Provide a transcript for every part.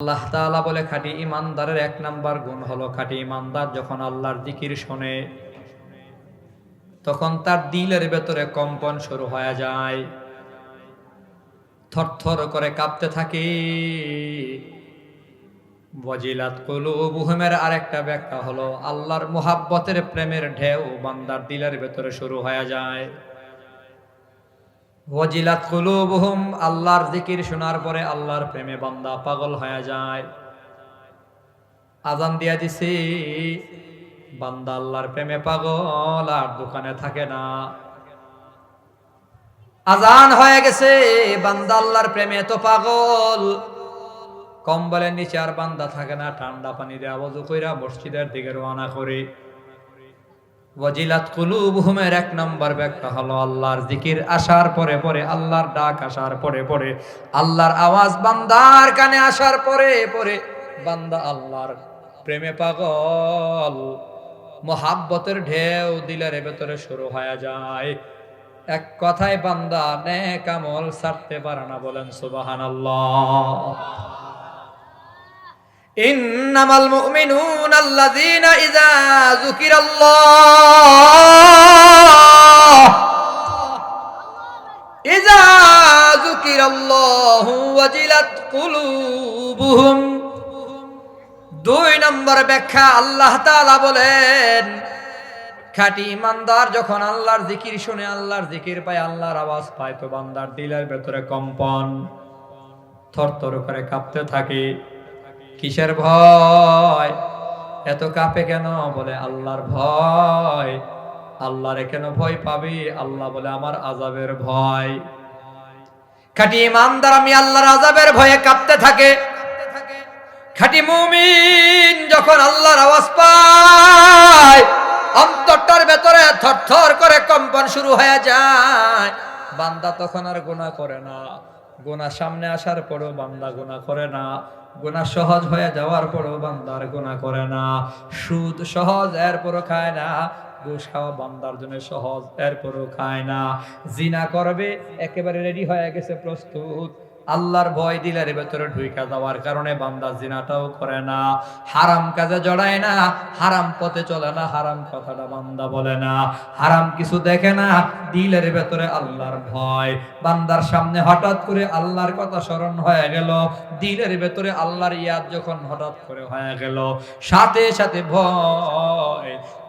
আল্লাহ তাআলা বলে, খাঁটি ইমানদারের এক নাম্বার গুণ হলো খাঁটি ইমানদার যখন আল্লাহর জিকির শোনে, তখন তার দিলের ভেতরে কম্পন শুরু হয়ে যায়। থরথর করে কাঁপতে থাকে। বজিলাত কুলুবুহুমের আরেকটা ব্যাখ্যা হলো, আল্লাহর মুহাব্বতের প্রেমের ঢেউ বান্দার দিলের ভেতরে শুরু হয়ে যায়। ওয়াজিলাত কুলুবুহুম, আল্লাহর জিকির শোনার পরে আল্লাহর প্রেমে বান্দা পাগল হয়ে যায়। আজান দিয়া দিছি, বান্দা আল্লাহর প্রেমে পাগল, আর দোকানে থাকে না। আজান হয়ে গেছে, বান্দা আল্লাহর প্রেমে তো পাগল। কম্বলের নিচে আর বান্দা থাকে না, ঠান্ডা পানি দিয়ে আওয়াজু কইরা মসজিদের দিকে রওনা করে। ওয়াজিলাত কুলুবহুমের এক নম্বর ব্যাখ্যা হলো আল্লাহর জিকির আসার পরে পরে, আল্লাহর ডাক আসার পরে পরে, আল্লাহর আওয়াজ বান্দার কানে আসার পরে পরে, বান্দা আল্লাহর প্রেমে পাগল, মহাব্বতের ঢেউ দিলের ভেতরে শুরু হয়ে যায়। এক কথায় বান্দা নেক আমল ছাড়তে পারে না বলেন সুবাহান আল্লাহ ইন্নামাল মুমিনুন আল্লাযীনা ইযা যুকিরাল্লাহ। ইযা যুকিরাল্লাহু ওয়াজিলাত কুলুবুহুম। দুই নম্বর ব্যাখ্যা আল্লাহ তালা বলেন, খাঁটি ইমানদার যখন আল্লাহর জিকির শুনে, আল্লাহর জিকির পায়, আল্লাহর আওয়াজ পায়, তো বান্দার দিলের ভেতরে কম্পন, থরথর করে কাঁপতে থাকে। কিসের ভয়? এত কাঁপে কেন? বলে, আল্লাহর ভয়। আল্লাহরে কেন ভয় পাবি? আল্লাহ বলে, আমার আজাবের ভয়। খাঁটি ইমানদার আমি আল্লাহর আজাবের ভয়ে কাঁপতে থাকে। খাঁটি মুমিন যখন আল্লাহর আওয়াজ পায়, অন্তরটার ভেতরে থরথর করে কম্পন শুরু হয়ে যায়। বান্দা তখন আর গুনাহ করে না। গুনাহ সামনে আসার পরেও বান্দা গুনাহ করে না। গুনাহ সহজ হয়ে যাওয়ার পরও বান্দার গোনা করে না। সুদ সহজ, এরপরও খায় না। ঘুষ খাওয়া বান্দার জন্য সহজ, এরপরও খায় না। জিনা করবে, একেবারে রেডি হয়ে গেছে, প্রস্তুত। আল্লাহর ভয় দিলের ভেতরে ঢুইকা যাওয়ার কারণে বান্দা জিনাটাও করে না, হারাম কাজে জড়ায় না, হারাম পথে চলে না, হারাম কথাটা বান্দা বলে না, হারাম কিছু দেখে না, দিলের ভেতরে আল্লাহর ভয়। বান্দার সামনে হঠাৎ করে আল্লাহর কথা স্মরণ হয়ে গেল, দিলের ভেতরে আল্লাহর ইয়াদ যখন হঠাৎ করে হয়ে গেল, সাথে সাথে ভয়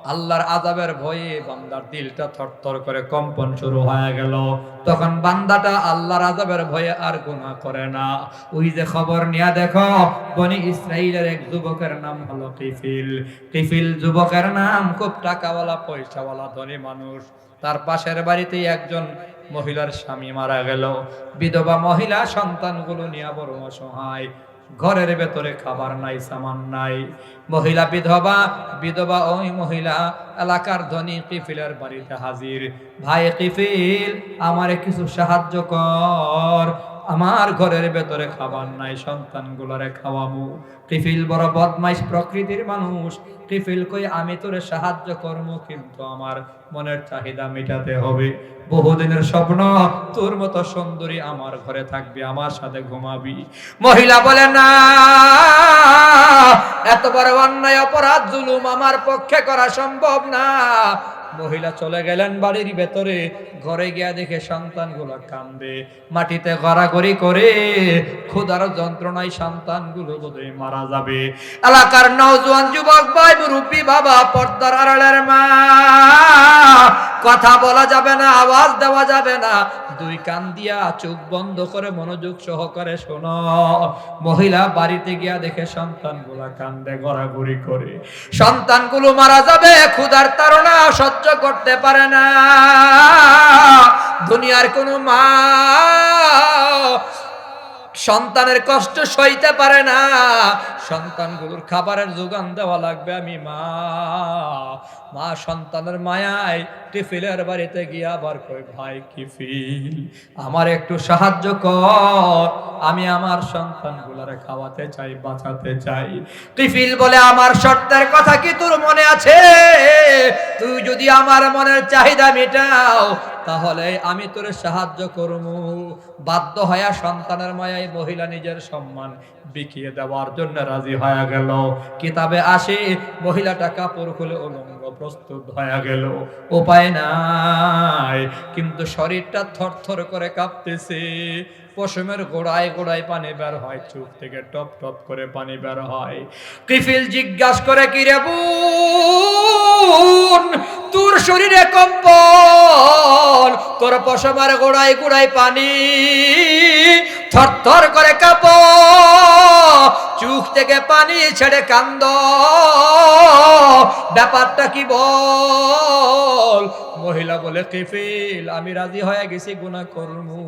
আল্লাহর আজাবের ভয়ে বান্দার দিলটা থরথর করে কম্পন শুরু হয়ে গেল। তখন বান্দাটা আল্লাহর আজাবের ভয়ে আর গুনাহ করে না। ওই যে খবর নিয়া দেখো, বনি ইসরাইলের এক যুবকের নাম হলো কিফিল। কিফিল যুবকের নাম খুব টাকাওয়ালা, পয়সাওয়ালা, ধনী মানুষ। তার পাশের বাড়িতেই একজন মহিলার স্বামী মারা গেল। বিধবা মহিলা সন্তানগুলো নিয়ে বড় অসহায়। ঘরের ভেতরে খাবার নাই, সামান নাই। মহিলা বিধবা বিধবা ওই মহিলা, এলাকার ধনী কিফিলের বাড়িতে হাজির। ভাই কিফিল, আমারে কিছু সাহায্য কর। আমার ঘরের ভেতরে খাবার নাই, সন্তানগুলোরে খাওয়াবো কিফিল বড় বদমাইশ প্রকৃতির মানুষ। কিফিল কই, আমি তোরে সাহায্য করব কিন্তু আমার মনের চাহিদা মেটাতে হবে। বহুদিনের স্বপ্ন, তোর মতো সুন্দরী আমার ঘরে থাকবি, আমার সাথে ঘুমাবি। মহিলা বলে, না, এত বড় অন্যায়, অপরাধ, জুলুম আমার পক্ষে করা সম্ভব না। মহিলা চলে গেলেন বাড়ির ভেতরে। ঘরে গিয়া দেখে সন্তানগুলো কান্দে মাটিতে গড়াগড়ি করে ক্ষুধার যন্ত্রণায় সন্তানগুলো বোধহয় মারা যাবে। এলাকার নওজোয়ান যুবক, ভাই, মুরব্বী, বাবা, পর্দার আড়ালের মা কথা বলা যাবে না, আওয়াজ দেওয়া যাবে না। দুই কান দিয়া চোখ বন্ধ করে মনোযোগ সহকারে শোনো। মহিলা বাড়িতে গিয়া দেখে সন্তানগুলা কান্দে, গড়াগড়ি করে। সন্তানগুলো মারা যাবে, ক্ষুধার তাড়না সহ্য করতে পারে না। দুনিয়ার কোনো মা সন্তানের কষ্ট সইতে পারে না। সন্তানগুলোর খাবারের যোগান দেওয়া লাগবে আমি মা। মা সন্তানের মায়ায় টিফিলের বাড়িতে গিয়ে আবার কই ভাই কিফিল আমার একটু সাহায্য কর। আমি আমার সন্তানগুলারে খাওয়াতে চাই, বাঁচাতে চাই। টিফিল বলে আমার শর্তের কথা কি তোর মনে আছে? তুই যদি আমার মনের চাহিদা মেটাও তাহলে আমি তোর সাহায্য করব বাধ্য হয়া সন্তানের মায়ায় মহিলা নিজের সম্মান বিকিয়ে দেওয়ার জন্য রাজি হয়ে গেল। কিতাবে আসে, মহিলাটা কাপড় খুলে উলঙ্গ প্রস্তুত হয়ে গেল। উপায় নাই, কিন্তু শরীরটা থরথর করে কাঁপতেছে। পশমের গোড়ায় গোড়ায় পানি বের হয় চোখ থেকে টপ টপ করে পানি বের হয়। কিফিল জিজ্ঞাসা করে, কি রে তোর শরীরে কম্পন? তোর পশমের গোড়ায় গোড়ায় পানি থরথর করে কাঁপ। চোখ থেকে পানি ছেড়ে কান্দ। ব্যাপারটা কি বল? মহিলা বলে, কিফিল, আমি রাজি হয়ে গেছি গুণা করমু।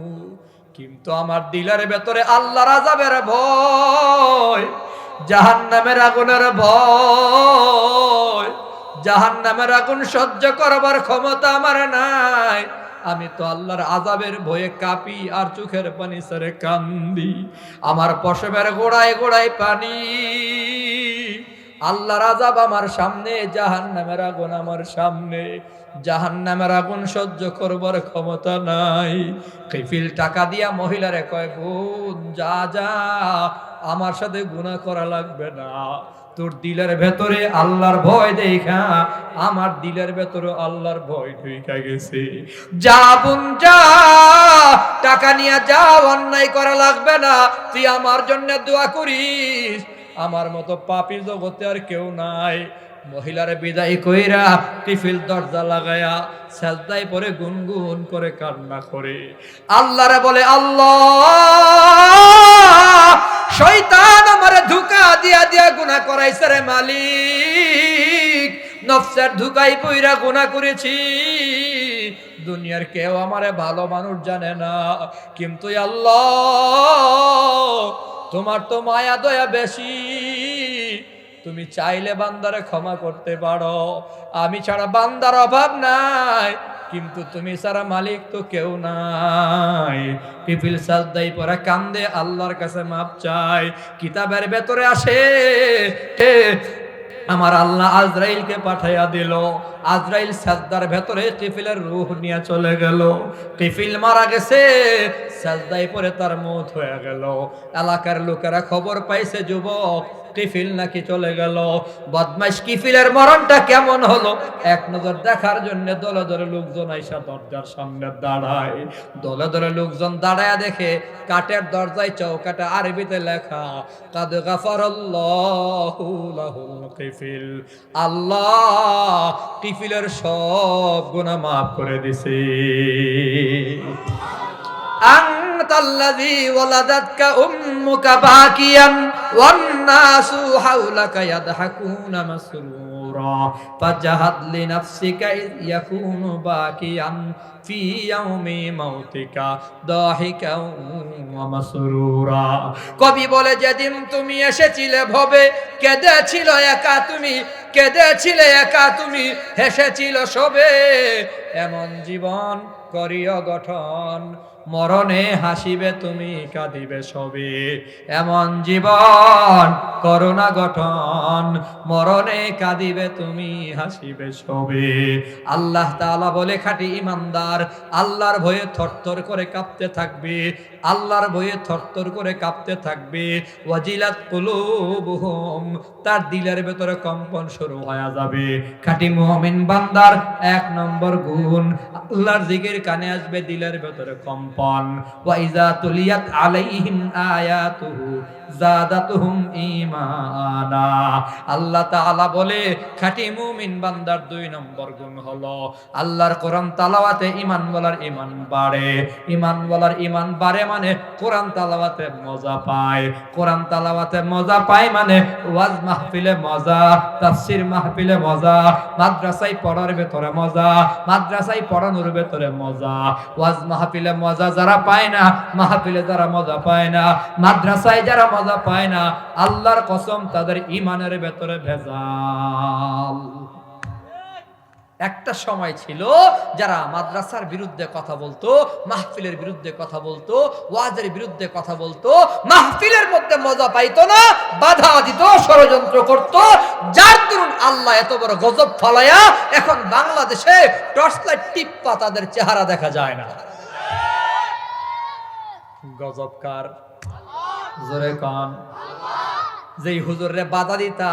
কিন্তু আমার দিলের ভেতরে আল্লাহ রাজাবের ভয় জাহান নামের আগুনের ভয় জাহান নামের আগুন সহ্য করবার ক্ষমতা আমার নাই। আমি তো আল্লাহর আজাবের ভয়ে কাঁপি আর চোখের পানি সরে কান্দি। আমার পশমের গোড়ায় গোড়ায় পানি। আল্লাহর আজাব আমার সামনে জাহান নামের আগুন আমার সামনে। জাহান নামের আগুন সহ্য করবার ক্ষমতা নাই। কিফিল টাকা দিয়া মহিলারে কয়, বোন, যা যা, আমার সাথে গুনাহ করা লাগবে না। তোর দিলের ভেতরে আল্লাহর ভয় দেখা, আমার দিলের ভেতরে আল্লাহর ভয় ঢুকা গেছে। যা, বোন, যা, টাকা নিয়ে যা, অন্যায় করা লাগবে না। তুই আমার জন্য দোয়া করিস। আমার মতো পাপি জগতে আর কেউ নাই। মহিলারে বিদায় কইরা টিফিল দরজা লাগায়া সাজদায় পরে গুনগুন করে কান্না করে। আল্লাহরে বলে, আল্লাহ, শয়তান আমারে ধোকা দিয়া দিয়া গুনাহ করাইছে রে মালিক। নফসের ধুকাই পইরা গুনাহ করেছি। দুনিয়ার কেউ আমারে ভালো মানুষ জানে না। কিন্তু আল্লাহ, তোমার তো মায়া দয়া বেশি। তুমি চাইলে বান্দারে ক্ষমা করতে পারো। আমি ছাড়া বান্দার অভাব নাই, কিন্তু তুমি ছাড়া মালিক তো কেউ নাই। পিপিল সাজদাই পরে কান্দে, আল্লাহর কাছে মাপ চাই কিতাবের ভেতরে আসে আমার আল্লাহ আজরাইলকে পাঠাইয়া দিল। আজরাইল সাজদার ভেতরে কিফিলের রূহ নিয়ে চলে গেল। কিফিল মারা গেছে সাজদাই পরে তার মত হয়ে গেল। এলাকার লোকেরা খবর পাইছে, যুবক টিফিল নাকি চলে গেল? বদমাইশ কিফিলের মরণটা কেমন হলো? এক নজর দেখার জন্য দলে দলে লোকজন আইসা দরজার সামনে দাঁড়ায়। দলে দলে লোকজন দাঁড়ায় দেখে কাঠের দরজায় চৌকাটা আরবিতে লেখা, কাদ কিফিল। আল্লাহ কিফিলের সব গুণা মাফ করে দিছে। আং الذي ولدتك أمك باكيا والناس حولك يضحكون مسرورا فجهد لنفسك إذ يكون باكيا في يوم موتك ضاحكا ومسرورا কবি বলে যেদিন তুমি এসেছিলে ভবে কেঁদেছিল একা তুমি কেঁদেছিলে একা তুমি হেসেছিল সবে এমন জীবন করিও গঠন মরণে হাসিবে তুমি কাঁদিবে সবে এমন জীবন করোনা গঠন মরণে কাঁদিবে তুমি হাসিবে সবে আল্লাহ তাআলা বলে খাটি ইমানদার আল্লাহর ভয়ে থরথর করে কাঁপতে থাকবে। আল্লাহর ভয়ে থরথর করে কাঁপতে থাকবে। ওয়াজিলাত কুলুবুহুম, তার দিলের ভেতরে কম্পন শুরু হয়ে যাবে। খাটি মুমিন বান্দার এক নম্বর গুণ, আল্লাহর জিকির কানে আসবে দিলের ভেতরে কম্পন। ওয়াইজা তুলিয়াত আলাইহিম আয়াতুহু জাদাতুহুম ঈমানা। আল্লাহ তাআলা বলে, খাঁটি মুমিন বান্দার দুই নম্বর গুণ হলো, আল্লাহর কোরআন তালাওয়াতে ঈমান বলার ঈমান বাড়ে। ঈমান বলার ঈমান বাড়ে মানে কোরআন তালাওয়াতে মজা পায়। কোরআন তালাওয়াতে মজা পায় মানে ওয়াজ মাহফিলে মজা, তাফসির মাহফিলে মজা, মাদ্রাসায় পড়ার ভেতরে মজা, মাদ্রাসায় পড়ানোর ভেতরে মজা, ওয়াজ মাহফিলে মজা যারা পায় না, মাহফিলে যারা মজা পায় না, মাদ্রাসায় যারা মজা পায় না, আল্লাহর কসম তাদের ইমানের ভেতরে ভেজাল। একটা সময় ছিল যারা মাদ্রাসার বিরুদ্ধে কথা বলতো, মাহফিলের বিরুদ্ধে কথা বলতো, ওয়াজের বিরুদ্ধে কথা বলতো, মাহফিলের মধ্যে মজা পাইতো না, বাধা দিত, ষড়যন্ত্র করত। যার দরুন আল্লাহ এত বড় গজব ফলায়া এখন বাংলাদেশে টর্চ লাইট টিপ্পা তাদের চেহারা দেখা যায় না। গজবকার জোরে কন। যেই হুজুরে বাধা দিতা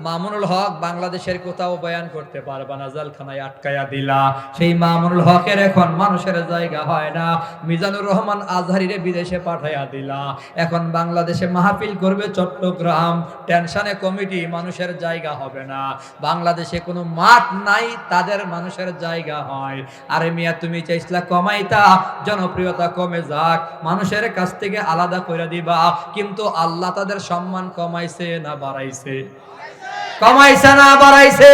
মামুনুল হক বাংলাদেশের কোথাও বয়ান করতে পারবা না, জেলখানায় আটকায়া দিলা। সেই মামুনুল হকের এখন মানুষের জায়গা হয় না। মিজানুর রহমান আজহারিরে বিদেশে পাঠাইয়া দিলা। এখন বাংলাদেশে মাহফিল করবে চট্টগ্রাম। টেনশনে কমিটি মানুষের জায়গা হবে না। বাংলাদেশে কোনো মাঠ নাই, তাদের মানুষের জায়গা হয়। আরে মিয়া, তুমি চাইছিলা কমাইতা? জনপ্রিয়তা কমে যাক। মানুষের কাছ থেকে আলাদা করে দিবা। কিন্তু আল্লাহ তাদের সম্মান কমাইছে না বাড়াইছে। কমাইছে না, বাড়াইছে।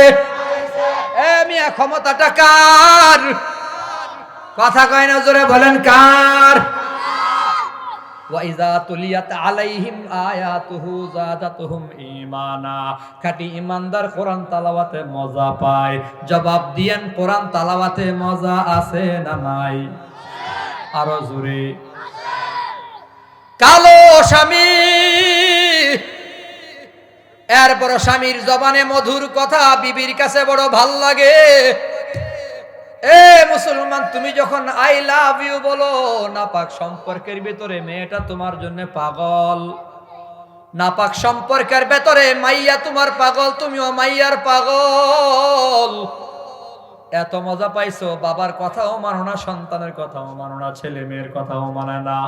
এ মিয়া, ক্ষমতাটা কার? কথা কয় না, জোরে বলেন কার? ওয়াইজা তুলিয়াত আলাইহিম আয়াতুহু জাদাতুহুম ঈমানা। খাঁটি ইমানদার কোরআন তালাওয়াতে মজা পায়। জবাব দিয়েন, কোরআন তালাওয়াতে মজা আছে না নাই? আরও জোরে। কালো স্বামী এরপর স্বামীর জবানে মধুর কথা বিবির কাছে বড় ভালো লাগে। এ মুসলমান, তুমি যখন আই লাভ ইউ বলো, নাপাক সম্পর্কের ভিতরে মেয়েটা তোমার জন্য পাগল। নাপাক সম্পর্কের ভেতরে মাইয়া তোমার পাগল, তুমিও মাইয়ার পাগল। এত মজা পাইছো, বাবার কথাও মানো না, সন্তানের কথাও মানো না, ছেলে মেয়ের কথাও মানে না।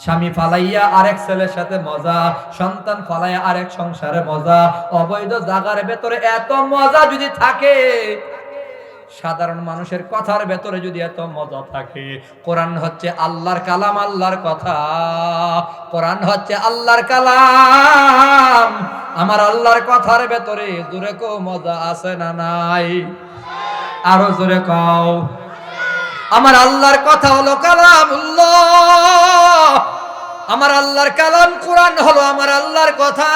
স্বামী ফালাইয়া আরেক ছেলের সাথে মজা, সন্তান ফালাইয়া আরেক সংসারে মজা, অবৈধ জাগার ভেতরে এত মজা যদি থাকে, সাধারণ মানুষের কথার ভেতরে যদি এত মজা থাকে, কোরআন হচ্ছে আল্লাহর কালাম, আল্লাহর কথা। কোরআন হচ্ছে আল্লাহর কালাম। আমার আল্লাহর কথার ভেতরে জোরে কো মজা আছে না নাই? আরও জোরে কও। আমার আল্লাহর কথা হলো কালামুল্লাহ। আমার আল্লাহর কালাম কোরআন হলো আমার আল্লাহর কথা।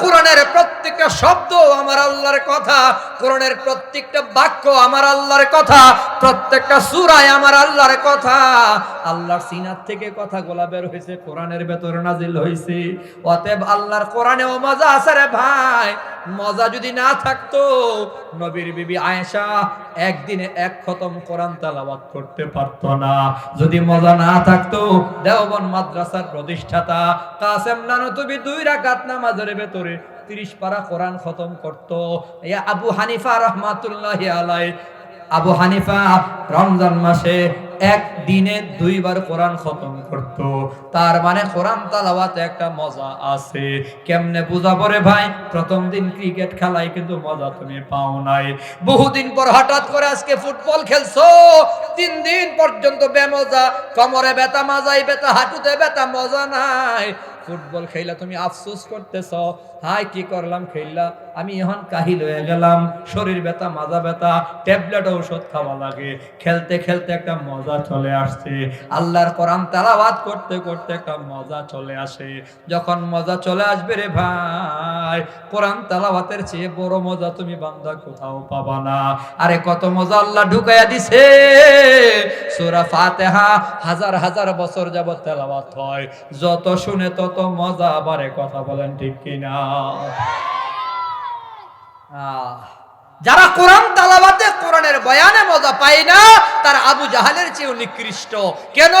কোরআনের প্রত্যেকটা শব্দ আমার আল্লাহর কথা। কোরআনের প্রত্যেকটা বাক্য আমার আল্লাহর কথা। প্রত্যেকটা সুরায় আমার আল্লাহর কথা। আল্লাহর সিনার থেকে কথা গোলা বের হয়েছে, কোরআনের ভেতরে নাজিল হয়েছে। অতএব আল্লাহর কোরআনেও মজা আছে রে ভাই। মজা যদি না থাকতো, নবীর বিবি আয়েশা একদিনে এক খতম কোরআন তালাবাত করতে পারতো না। যদি মজা না থাকতো দেওবন মাদ্রাসার প্রতিষ্ঠাতা কাসেম নানতুবি দুই রাকাত নামাজের ভেতরে তিরিশ পারা কোরআন খতম করতো। আবু হানিফা রহমাতুল্লাহ আলাই আবু হানিফা, রমজান মাসে এক দিনে দুইবার কোরআন খতম করত। তার মানে কোরআন তালাওয়াতে একটা মজা আছে। কেমনে বুঝাবো রে ভাই? প্রথম দিন ক্রিকেট খেলায় কিন্তু মজা তুমি পাও নাই। বহুদিন পর হঠাৎ করে আজকে ফুটবল খেলছো। তিন দিন পর্যন্ত বেমজা। কোমরে ব্যথা মাজাই ব্যথা, হাঁটুতে ব্যথা, মজা নাই। ফুটবল খেলা তুমি আফসোস করতেছ। হাই, কি করলাম খেললা আমি এখন কাহিল হয়ে গেলাম। শরীর ব্যথা, মাজা ব্যথা, ট্যাবলেট ঔষধ খাওয়া লাগে। খেলতে খেলতে একটা মজা চলে আসছে। আল্লাহর কোরআন তালাবাদ করতে করতে একটা মজা চলে আসে। যখন মজা চলে আসবে রে ভাই, কোরআন তালাবাতের চেয়ে বড় মজা তুমি বান্দা কোথাও পাবা না। আরে কত মজা আল্লাহ ঢুকাইয়া দিছে। সূরা ফাতিহা হাজার হাজার বছর যাবত তেলাওয়াত হয়। যত শুনে তত মজা আবারে কথা বলেন ঠিক কিনা? যারা কোরআন তালাবাতে কোরআনের বয়ানে মজা পায় না, তার আবু জাহালের চেয়েও নিকৃষ্ট। কেন?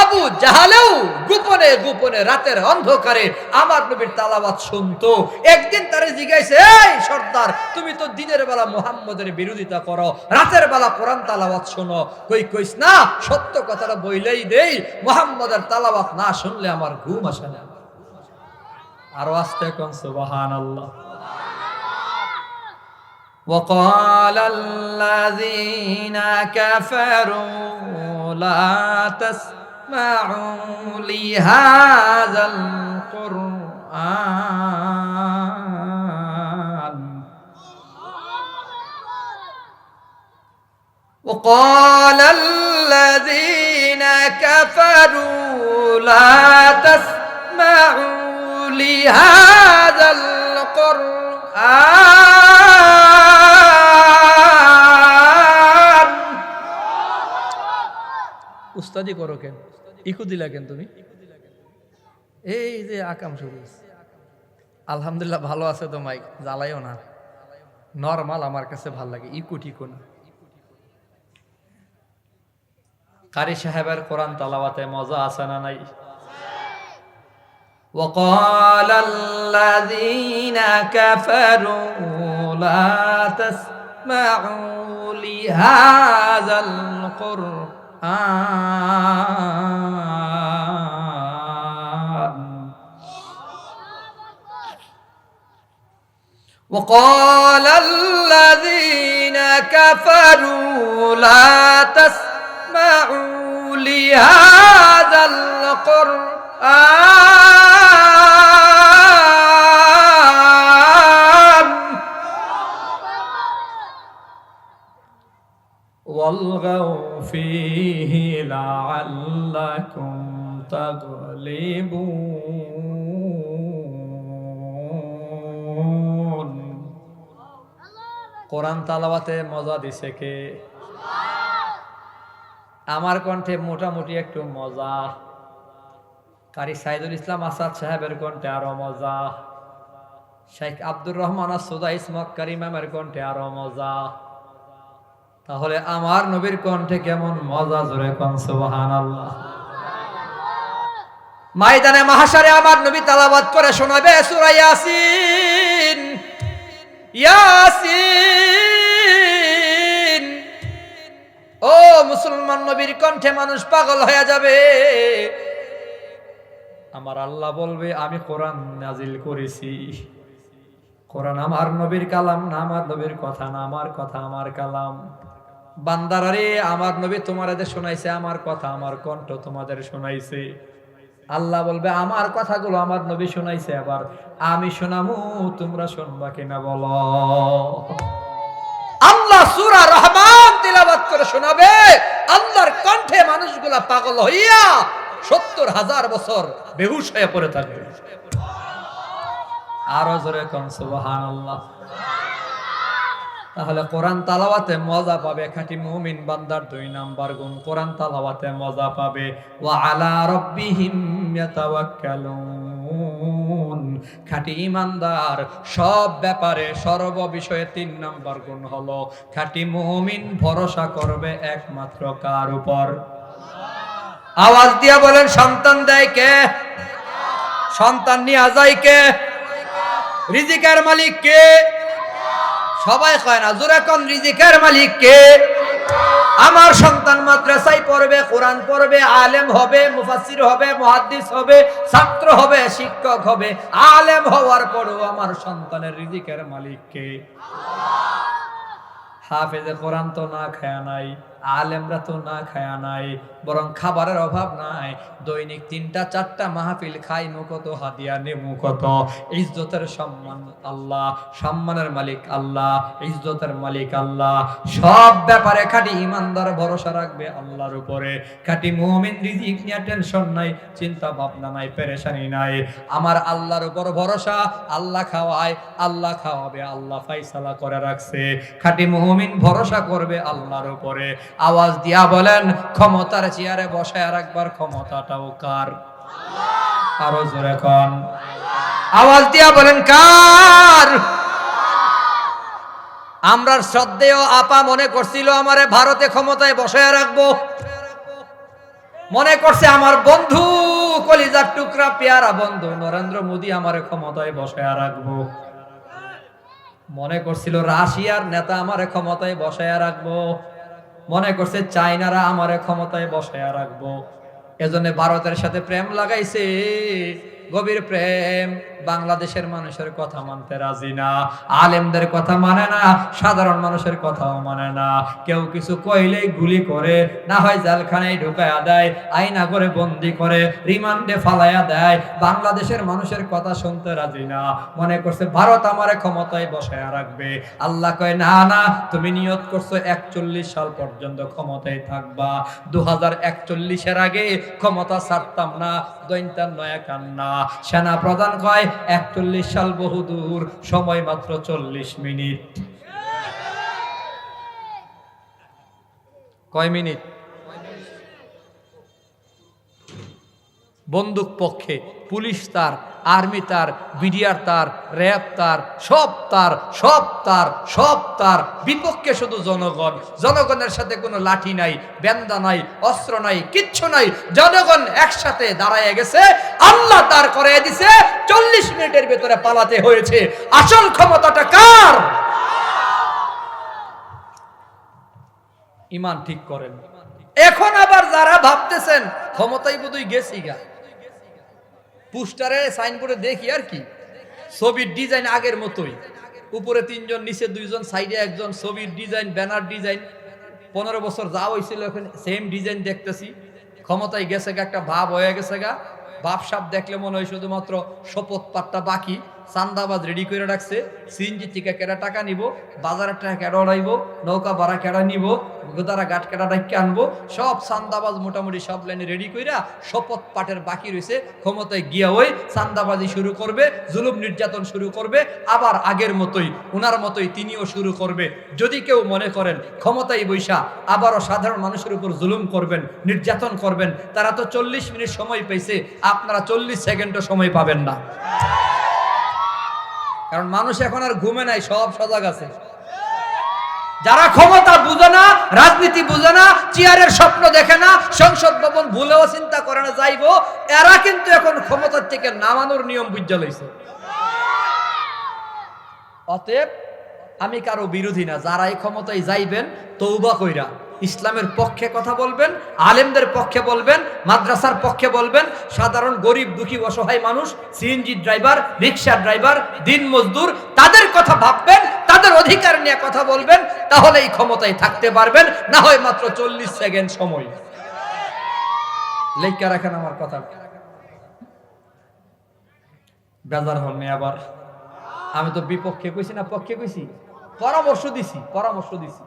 আবু জাহালেও গোপনে গোপনে রাতের অন্ধকারে আমার নবীর তালাবাত শুনতো। একদিন তারে জিজ্ঞাসে, এই সর্দার, তুমি তো দিনের বেলা মোহাম্মদের বিরোধিতা করো, রাতের বেলা কোরআন তালাবাত শোনো। কই, কইস না, সত্য কথাটা বইলেই দেই, মোহাম্মদের তালাবাত না শুনলে আমার ঘুম আসে না। আরো আসতে কোন সুবাহান আল্লাহ وقال الذين كفروا لا تسمعوا لهذا القرآن وقال الذين كفروا لا تسمعوا هذا القرآن উস্তাদি করো কেন? ইকু দিলা কেন তুমি? এই যে আকাম শুরু আলহামদুলিল্লাহ ভালো আছে তো মাইক জ্বালাইও না। নর্মাল আমার কাছে ভালো লাগে ইকু ঠিকো না। কারি সাহেবের কোরআন তালাওয়াতে মজা আছে না নাই? وقال الذين كفروا لا تسمعوا لهذا القرآن. وقال الذين كفروا لا تسمعوا لهذا القرآن. والغوا فيه لعلكم تغلبون কোরআন তালাওয়াতে মজা দিছে কে আমার কণ্ঠে মোটামুটি একটু মজা কারি সাইদুল ইসলাম আসাদ সাহেবের কণ্ঠে আরও মজা। শেখ আব্দুর রহমান সুদা ইসমক কারিমামের কণ্ঠে আরও মজা। তাহলে আমার নবীর কণ্ঠে কেমন মজা জোরে কন আল্লাহ ময়দানে মাহাসারে আমার নবী তালাবাদ করে শোনাবে সূরা ইয়াসিন। ইয়াসিন। ও মুসলমান নবীর কণ্ঠে মানুষ পাগল হয়ে যাবে। আমার আল্লাহ বলবে, আমি কোরআন নাজিল করেছি। কোরআন আমার নবীর কালাম না আমার নবীর কথা না আমার কথা আমার কালাম। বান্দারারে আমার নবী তোমার তোমাদের শোনাইছে, আমার কথা আমার কণ্ঠ তোমাদের শোনাইছে। আল্লাহ বলবে, আমার কথাগুলো আমার নবী শোনাইছে, আবার আমি শোনামু, তোমরা শুনবা কিনা বলো। আল্লাহ সূরা রহমান তিলাবাত করে শোনাবে, আল্লাহর কণ্ঠে মানুষগুলা পাগল হইয়া সত্তর হাজার বছর বেহুশ হয়ে পড়ে থাকবে। আরও জোরে কন সুবহানাল্লাহ। তাহলে কোরআন তালাওয়াতে মজা পাবে, খাঁটি মুমিন বান্দার দুই নাম্বার গুণ। কোরআন তালাওয়াতে মজা পাবে। ওয়া আলা রাব্বিহিম ইয়াতাওয়াক্কালুন। খাঁটি ইমানদার, সব ব্যাপারে সর্ব বিষয়ে তিন নাম্বার গুণ হলো, খাঁটি মুমিন ভরসা করবে একমাত্র কার উপর? আওয়াজ দিয়া বলেন, সন্তান দেয় কে? সন্তান নিয়ে যায় কে? রিজিকের মালিক কে? সবাই কয় না, জোরে কোন, রিজিকের মালিক কে? আমার সন্তান মাদ্রাসায় পড়বে, কোরআন পড়বে, আলেম হবে, মুফাসসির হবে, মুহাদ্দিস হবে, ছাত্র হবে, শিক্ষক হবে। আলেম হওয়ার পরও আমার সন্তানের রিজিকের মালিক কে? হাফেজে কোরআন তো না খায়া নাই। আলেমরা তো না খায়া নাই, বরং খাবারের অভাব নাই। দৈনিক তিনটা, চারটা মাহফিল খাই মুকত হাদিয়া, নেমু কত? ইজ্জতের সম্মান আল্লাহ, সম্মানের মালিক আল্লাহ, ইজ্জতের মালিক আল্লাহ। সব ব্যাপারে খাঁটি ইমানদার ভরসা রাখবে আল্লাহর উপরে। খাঁটি মুমিন রিজিক নিয়ে টেনশন নাই, চিন্তা ভাবনা নাই, পেরেশানি নাই। আমার আল্লাহর উপর ভরসা, আল্লাহ খাওয়ায়, আল্লাহ খাওয়াবে, আল্লাহ ফাইসালা করে রাখছে। খাঁটি মুমিন ভরসা করবে আল্লাহর উপরে। আওয়াজ দিয়া বলেন, ক্ষমতার চেয়ারে বসায় একবার ক্ষমতাটাও কার? আরও জোরে কন। আওয়াজ দিয়া বলেন, কার? আমরা শ্রদ্ধেয় আপা মনে করছিল আমারে ভারতে ক্ষমতায় বসায় রাখব। মনে করছে আমার বন্ধু কলিজার টুকরা, পেয়ারা বন্ধু নরেন্দ্র মোদী আমারে ক্ষমতায় বসায় রাখব। মনে করছিল রাশিয়ার নেতা আমারে ক্ষমতায় বসায় রাখব। মনে করছে চাইনারা আমারে ক্ষমতায় বসায় রাখব। এজন্য ভারতের সাথে প্রেম লাগাইছে। গভীর প্রেম। বাংলাদেশের মানুষের কথা মানতে রাজি না, আলেমদের কথা মানে না, সাধারণ মানুষের কথাও মানে না। কেউ কিছু কইলেই গুলি করে, না হয় জেলখানায় ঢুকায়া দেয় আইনা করে বন্দি করে, রিমান্ডে ফালাইয়া দেয়। বাংলাদেশের মানুষের কথা শুনতে রাজি না। মনে করছে ভারত আমারে ক্ষমতায় বসায় রাখবে। আল্লাহ কয়, না না, তুমি নিয়ত করছ একচল্লিশ সাল পর্যন্ত ক্ষমতায় থাকবা। দু হাজার একচল্লিশের আগে ক্ষমতা ছাড়তাম না, দৈন্তার নয়া কান্না। সেনা প্রধান কয় একচল্লিশ সাল বহুদূর সময় মাত্র চল্লিশ মিনিট। কয় মিনিট? বন্দুক পক্ষে, পুলিশ তার, আর্মি তার, বিডিআর তার, র্যাব তার, সব তার সব তার সব তার। বিপক্ষে শুধু জনগণ, জনগণের সাথে কোনো লাঠি নাই, বেন্দা নাই, অস্ত্র নাই, কিচ্ছু নাই। জনগণ একসাথে দাঁড়ায় গেছে, আল্লাহ তার করে দিছে, চল্লিশ মিনিটের ভেতরে পালাতে হয়েছে। আসল ক্ষমতাটা কার? ইমান ঠিক করেন। এখন আবার যারা ভাবতেছেন ক্ষমতাই বোধহয় গেছি গা। পোস্টারে, সাইনবোর্ডে দেখি আর কি। ছবির ডিজাইন আগের মতোই। উপরে তিনজন, নিচে দুইজন, সাইডে একজন। ছবির ডিজাইন, ব্যানার ডিজাইন। পনেরো বছর যা হয়েছিল এখন সেম ডিজাইন দেখতেছি। ক্ষমতায় গেছে গা, একটা ভাব হয়ে গেছে গা। ভাব সাপ দেখলে মনে হয় শুধুমাত্র শপথ পাঠটা বাকি। চান্দাবাজ রেডি করে রাখছে। সিএনজি থেকে কেটা টাকা নিব, বাজারের টাকা কেডা উড়াইব, নৌকা ভাড়া কেডা নিব গোদারা গাট কেডা ডাইকে আনব, সব চান্দাবাজ মোটামুটি সব লাইনে রেডি কইরা শপথ পাটের বাকি রয়েছে ক্ষমতায় গিয়া ওই চান্দাবাজি শুরু করবে, জুলুম নির্যাতন শুরু করবে, আবার আগের মতোই, উনার মতোই তিনিও শুরু করবে। যদি কেউ মনে করেন ক্ষমতায় বৈশা, আবারও সাধারণ মানুষের উপর জুলুম করবেন, নির্যাতন করবেন, তারা তো চল্লিশ মিনিট সময় পেয়েছে আপনারা চল্লিশ সেকেন্ডও সময় পাবেন না। কারণ মানুষ এখন আর ঘুমে নাই, সব সজাগ আছে। যারা ক্ষমতা বুঝে না, রাজনীতি বুঝে না, চেয়ারের স্বপ্ন দেখে না, সংসদ ভবন ভুলেও চিন্তা করে না, যাইবো, এরা কিন্তু এখন ক্ষমতার থেকে নামানোর নিয়ম বুঝে লইছে। অতএব আমি কারও বিরোধী না যারা এই ক্ষমতায় যাইবেন তৌবা কইরা। ইসলামের পক্ষে কথা বলবেন, আলেমদের পক্ষে বলবেন, মাদ্রাসার পক্ষে বলবেন, সাধারণ গরিব, দুঃখী, অসহায় মানুষ সিএনজি ড্রাইভার রিক্সা ড্রাইভার দিন মজদুর, তাদের কথা ভাববেন, তাদের অধিকার নিয়ে কথা বলবেন তাহলে এই ক্ষমতায় থাকতে পারবেন, না হয় মাত্র চল্লিশ সেকেন্ড সময়। লেখা রাখেন আমার কথা। বেজার হননি আবার। আমি তো বিপক্ষে কইছি না পক্ষে কইছি? পরামর্শ দিছি পরামর্শ দিছি।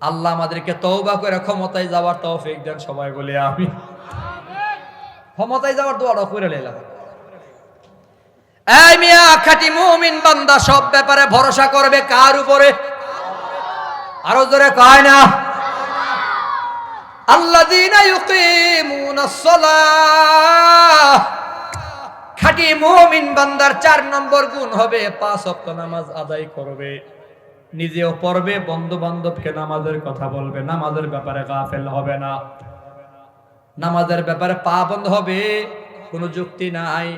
আল্লাহ আমাদেরকে তওবা করে ক্ষমতায় যাওয়ার তৌফিক দেন, সবাই বলে আমি ক্ষমতায় যাওয়ার দোয়াটা করে নিলাম এই মিয়া, খাঁটি মুমিন বান্দা সব ব্যাপারে ভরসা করবে কার উপরে? আরও জোরে কয় না। আল্লাযীনা ইউকিমুনাস খাঁটি মুমিন বান্দার চার নম্বর গুণ হবে পাঁচ ওয়াক্ত নামাজ আদায় করবে। নিজেও পড়বে বন্ধু বান্ধবকে নামাজের কথা বলবে, নামাজের ব্যাপারে গাফেল হবে না। নামাজের ব্যাপারে পা বন্ধ হবে, কোনো যুক্তি নাই,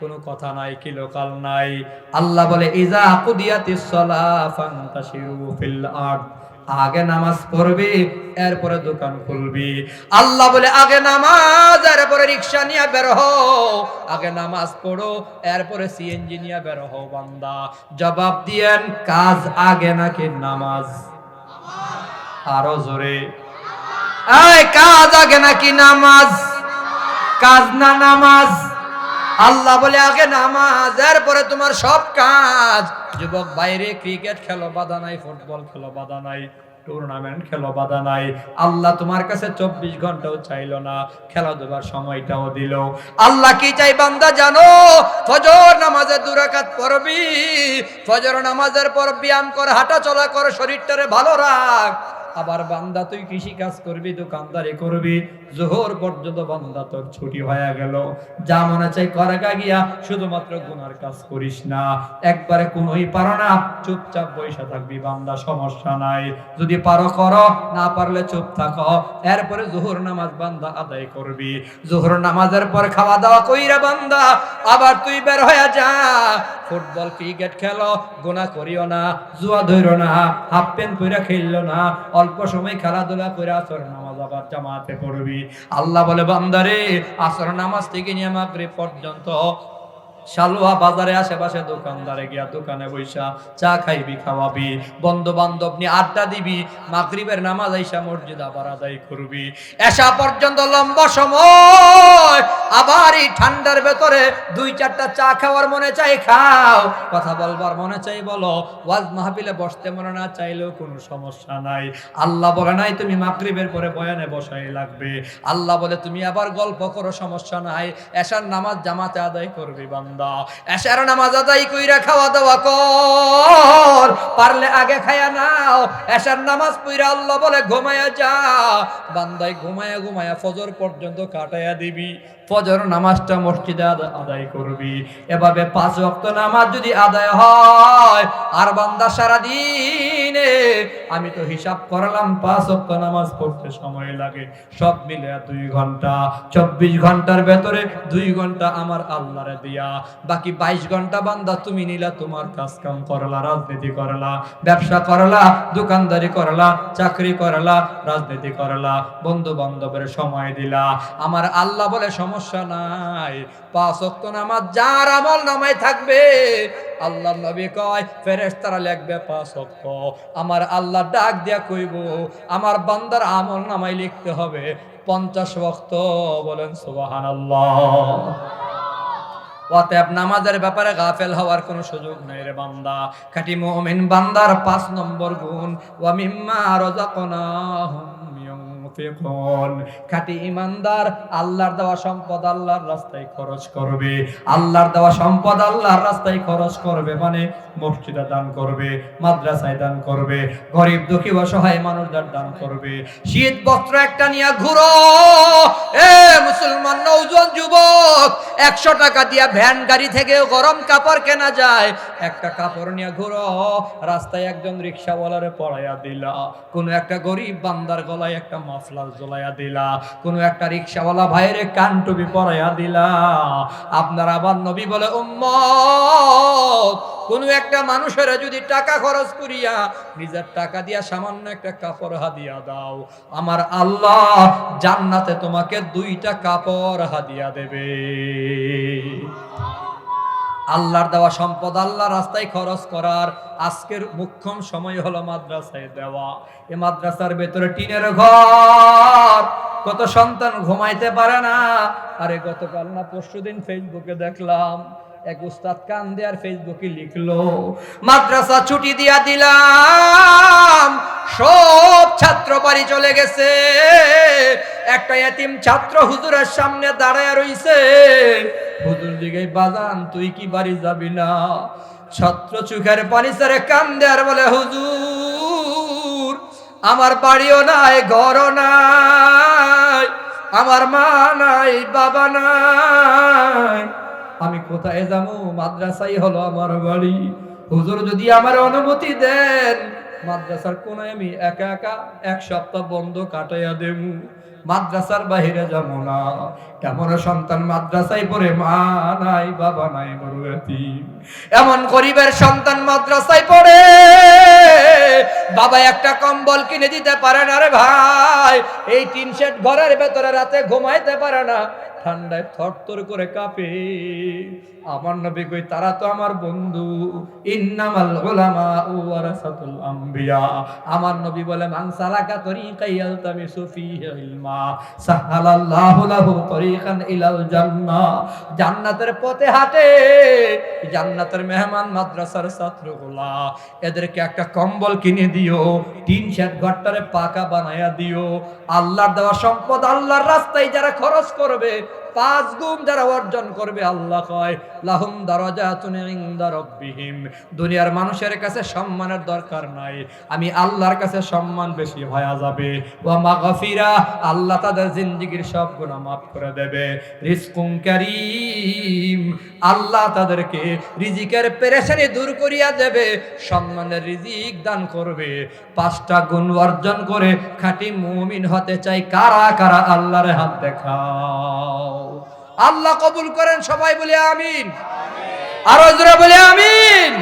কোনো কথা নাই কি লোকাল নাই। আল্লাহ বলে, ইজা কুদিয়াতিস সালাহ ফান্তাশিরু ফিল আরদ। আগে নামাজ পড়বি, এরপরে দোকান খুলবি। আল্লাহ বলে, আগে নামাজ, এরপরে রিক্সা নিয়ে বের হও। আগে নামাজ পড়ো, এরপরে সিএনজি নিয়ে বের হও, বান্দা। জবাব দিয়েন, কাজ আগে নাকি নামাজ? আরও জোরে। কাজ আগে নাকি নামাজ? কাজ না নামাজ? আল্লাহ বলে, আগে নামাজ, এরপরে তোমার সব কাজ। যুবক, বাইরে ক্রিকেট খেলো, বাধা নাই, ফুটবল খেলো, বাধা নাই টুর্নামেন্ট খেলো, বাধা নাই। আল্লাহ তোমার কাছে চব্বিশ ঘন্টাও চাইলো না, খেলাধুলার সময়টাও দিল। আল্লাহ কি চাই বান্দা জানো? ফজর নামাজের দুরাকাত পড়বি, ফজর নামাজের পর ব্যায়াম কর হাঁটা চলা কর, শরীরটারে ভালো রাখ। আবার বান্দা তুই কৃষি কাজ করবি, দোকানদারি করবি। জোহর পর্যন্ত বান্দা তোর ছুটি হয়ে গেল। যা মনে চাই করাগা গিয়া, শুধুমাত্র গুনার কাজ করিস না। একবারে কোনোই পারো না, চুপচাপ বৈশা থাকবি বান্দা, সমস্যা নাই। যদি পারো করো, না পারলে চুপ থাকো। এরপরে জোহর নামাজ বান্দা আদায় করবি। জোহর নামাজের পর খাওয়া দাওয়া কইরা বান্দা, আবার তুই বের হয়ে যা। ফুটবল, ক্রিকেট খেলো গোনা করিও না, জুয়া ধইরো না, হাফ প্যান্ট পইরা খেললো না অল্প সময় খেলাধুলা করে আসর নামাজ আবার জামাতে পড়বি। আল্লাহ বলে, বান্দারে, আসর নামাজ থেকে নিয়ে পর্যন্ত শালুয়া বাজারে আশেপাশে দোকানদারে গিয়া দোকানে বৈশা চা খাইবি, খাওয়াবি। বন্ধু বান্ধব নিয়ে আড্ডা দিবি, মাগরিবের নামাজ আইসা মসজিদ আবার আদায় করবি। এসা পর্যন্ত লম্বা সময়, আবার এই ঠান্ডার ভেতরে দুই চারটা চা খাওয়ার মনে চাই, খাও। কথা বলবার মনে চাই, বলো। ওয়াজ মাহফিলে বসতে মনে না চাইলেও কোনো সমস্যা নাই। আল্লাহ বলে নাই, তুমি মাগরিবের পরে বয়ানে বসাই লাগবে। আল্লাহ বলে, তুমি আবার গল্প করো, সমস্যা নাই। এসার নামাজ জামাতে আদায় করবি বান্দা। বান্দা। এশার নামাজ আদায় কইরা খাওয়া দাওয়া কর। পারলে আগে খায়া নাও। এশার নামাজ পইরা আল্লাহ বলে, ঘুমায়া যা। বান্দাই ঘুমায়া ঘুমায়া ফজর পর্যন্ত কাটায়া দিবি। ফজর নামাজটা মসজিদে আদায় করবি। এভাবে পাঁচ ওয়াক্ত নামাজ যদি আদায় হয়, আর বান্দা সারা দিনে আমি তো হিসাব করলাম, পাঁচ ওয়াক্ত নামাজ পড়তে সময় লাগে। সব মিলে দুই ঘণ্টা। চব্বিশ ঘণ্টার ভেতরে দুই ঘণ্টা আমার আল্লাহরে দিয়া। বাকি বাইশ ঘণ্টা বান্দা তুমি নিলা, তোমার কাজ কাম করলা, রাজনীতি করলা, ব্যবসা করলা, দোকানদারি করলা, চাকরি করলা, রাজনীতি করলা বন্ধু বান্ধবের সময় দিলা। আমার আল্লাহ বলে, সমস্যা নাই, পাঁচ ওয়াক্ত নামাজ যার আমল নামায় থাকবে। আল্লাহ নবী কয়, ফেরেশতারা লিখবে পাঁচ ওয়াক্ত। আমার আল্লাহ ডাক দিয়া কইব, আমার বান্দার আমল নামায় লিখতে হবে পঞ্চাশ ওয়াক্ত। বলেন, সুবহানাল্লাহ। অতএব নামাজের ব্যাপারে গাফেল হওয়ার কোনো সুযোগ নাই রে বান্দা। খাটি মুমিন বান্দার পাঁচ নম্বর গুণ। ওয়া মিম্মা রাযাকনাহুম। ইউনফিকুন খাটি ইমানদার, আল্লাহর দেওয়া সম্পদ আল্লাহর রাস্তায় খরচ করবে। আল্লাহর দেওয়া সম্পদ আল্লাহর রাস্তায় খরচ করবে মানে মসজিদে দান করবে, মাদ্রাসায় দান করবে, গরিব, দুঃখী, অসহায় মানুষদের দান করবে। শীত, বস্ত্র একটা নিয়ে ঘুরো। এ মুসলমান নৌজন যুবক, একশো টাকা দিয়া ভ্যান গাড়ি গরম কাপড় কেনা যায়। একটা কাপড় নিয়ে ঘুরো। রাস্তায় একজন রিক্সাওয়ালারে পড়াইয়া দিলা। কোনো একটা গরিব বান্দার গলায় একটা মাফলার জ্বলাইয়া দিলা, কোনো একটা রিক্সাওয়ালা ভাইয়ের কান টুপি পরাইয়া দিলা। আপনার আবার নবী বলে, উম্মত, কোনো একটা মানুষের যদি টাকা খরচ করিয়া নিজের টাকা দিয়া সামান্য একটা কাপড় হাদিয়া দাও, আমার আল্লাহ জান্নাতে তোমাকে দুইটা কাপড় হাদিয়া দেবে। আল্লাহর দেওয়া সম্পদ আল্লাহ রাস্তায় খরচ করার আজকের মুখ্যম সময় হলো মাদ্রাসায় দেওয়া। এ মাদ্রাসার ভেতরে টিনের ঘর, কত সন্তান ঘুমাইতে পারে না। আরে গতকাল না পরশুদিন ফেসবুকে দেখলাম, এক উস্তাদ কান দেয়ার ফেসবুকে লিখলো, মাদ্রাসা ছুটি দিয়া দিলাম, সব ছাত্র বাড়ি চলে গেছে। একটা এতিম ছাত্র হুজুরের সামনে দাঁড়ায় রইছে হুজুর দিকে বাজান, তুই কি বাড়ি যাবি না? ছাত্র চোখের পানি সারে কান দেয়ার বলে, হুজুর, আমার বাড়িও নাই, ঘরও নাই, আমার মা নাই, বাবা নাই। আমি কোথায় যাব? মাদ্রাসাই হলো আমার বাড়ি। হুজুর যদি আমার অনুমতি দেন, মাদ্রাসার কোনায় আমি একা একা এক সপ্তাহ বন্ধ কাটাইয়া দেবো। মাদ্রাসার বাহিরে যাব না। এমন সন্তান মাদ্রাসায় পড়ে, মা নাই, বাবা নাই, বড়। এমন গরিবের সন্তান মাদ্রাসায় পড়ে, বাবা একটা কম্বল কিনে দিতে পারে না রে ভাই। এই টিন শেড ঘরের ভেতরে রাতে ঘুমাইতে পারে না, ঠান্ডায় থরথর করে কাঁপে। আমার নবী কই, তারা তো আমার বন্ধু। ইন্নামাল উলামা ওয়ারাসাতুল আম্বিয়া। আমার নবী বলে, মান সালাকা তরিকা ইয়ালতামিসু ফিহি সাহালাল্লাহু লাহু ইলাল জান্নাতের পথে হাঁটে জান্নাতের মেহমান, মাদ্রাসার ছাত্রগুলা। এদেরকে একটা কম্বল কিনে দিও, টিন শেড ঘরটারে পাকা বানায়া দিও। আল্লাহর দেওয়া সম্পদ আল্লাহর রাস্তায় যারা খরচ করবে পাঁচ গুণ যারা অর্জন করবে, আল্লাহ কয়, লাহুম দারাজাতুন ইনদা রাব্বিহিম। দুনিয়ার মানুষের কাছে সম্মানের দরকার নাই। আমি আল্লাহর কাছে সম্মান বেশি হয়ে যাবে। ওয়া মাগফিরা আল্লাহ তাদের জিন্দেগীর সব গুনাহ মাফ করে দেবে। রিজকুম কারীম, আল্লাহ তাদেরকে রিজিকের পেরেশানি দূর করিয়া দেবে, সম্মানের রিজিক দান করবে। পাঁচটা গুণ অর্জন করে খাঁটি মুমিন হতে চাই, কারা কারা আল্লাহর হাত দেখাও। আল্লাহ কবুল করেন, সবাই বলে আমিন। আরও জোরে বলে আমিন।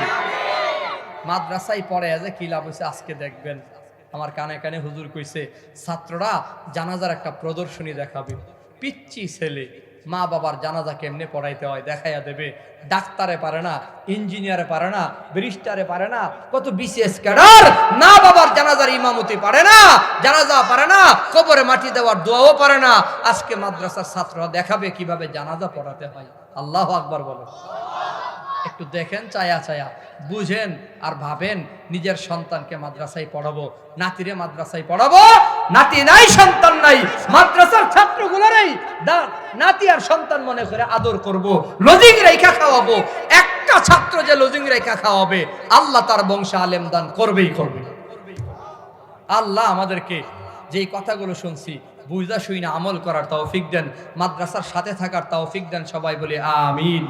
মাদ্রাসায় পড়ে যে কি লাভ হয়েছে, আজকে দেখবেন। আমার কানে কানে হুজুর কইছে, ছাত্ররা জানাজার একটা প্রদর্শনী দেখাবে। পিচ্ছি ছেলে মা বাবার জানাজা কেমনে পড়াইতে হয় দেখাইয়া দেবে। ডাক্তারে পারে না, ইঞ্জিনিয়ারে পারে না, ব্যারিস্টারে পারে না, কত বিসিএস ক্যাডার না বাবার জানাজার ইমামতি পারে না, জানাজা পারে না, কবরে মাটি দেওয়ার দোয়াও পারে না। আজকে মাদ্রাসার ছাত্ররা দেখাবে কীভাবে জানাজা পড়াতে হয়। আল্লাহ আকবার বলো। একটু দেখেন চায়া চায়া, বুঝেন আর ভাবেন, নিজের সন্তানকে মাদ্রাসায় পড়াবো, নাতিরে মাদ্রাসায় পড়াবো নাতি নাই, সন্তান নাই। মাদ্রাসার ছাত্রগুলোরই নাতি আর সন্তান মনে করে আদর করব, লজিং রেখা খাওয়াবো। একটা ছাত্র যে লজিং রেখা খাওয়াবে, আল্লাহ তার বংশে আলেম দান করবেই করবে। আল্লাহ আমাদেরকে যেই কথাগুলো শুনছি, বুঝা শুই না আমল করার তৌফিক দেন, মাদ্রাসার সাথে থাকার তৌফিক দেন সবাই বলে, আমিন।